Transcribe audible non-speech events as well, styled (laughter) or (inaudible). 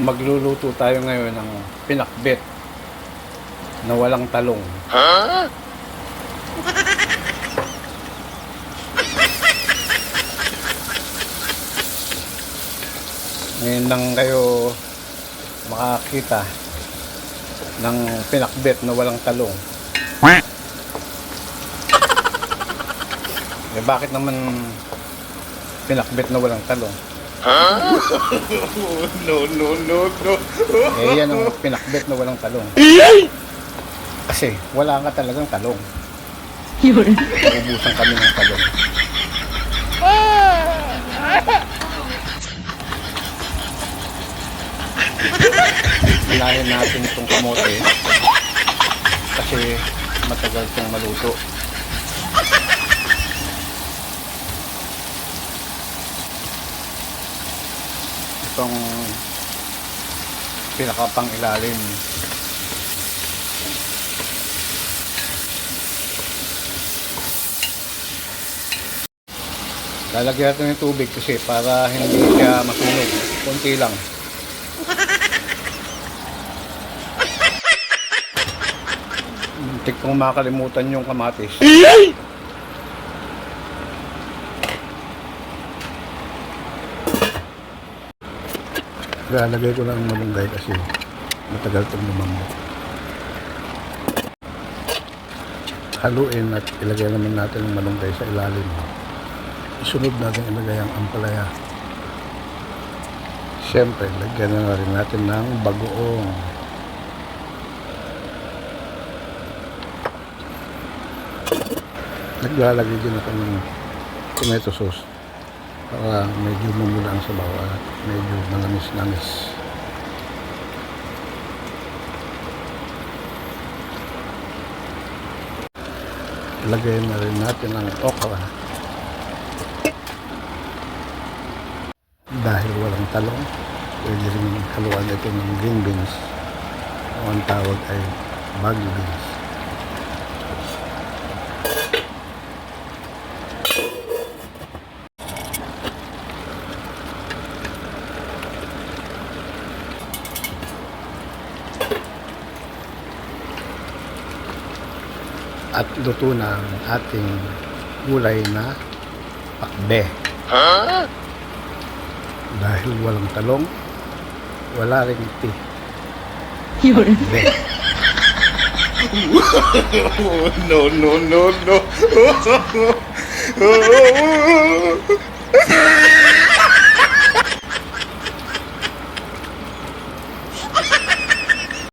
Magluluto tayo ngayon ng pinakbet na walang talong. Ngayon lang kayo makakita ng pinakbet na walang talong. Eh, bakit naman pinakbet na walang talong? No, no, no, no. Eh, yan ang pinakbet na walang talong. Kasi wala nga talagang talong. Ubusan kami ng talong. Hilahin natin itong kamote kasi matagal itong maluto. Itong pinakapang ilalim Lalagyan natin ng tubig kasi para hindi siya masunog. Kunti lang. Muntik kong makalimutan yung kamatis. Lalagay ko lang ng malunggay kasi matagal itong lumambot. Haluin at ilagay naman natin yung malunggay sa ilalim. Isunod natin ilagay ang ampalaya. Siyempre, lagyan na rin natin ng bagoong. Naglalagay din ako ng tomato sauce para medyo mamula ang sabaw at medyo malamis-lamis. Lagay na rin natin ang okra. Dahil walang talong, pwede rin haluan ito ng green beans. O ang tawag ay baggy beans. At luto na ang ating gulay na pakbe. Dahil walang talong, wala rin iti. Pakbe. (laughs) no, no, no, no. (laughs)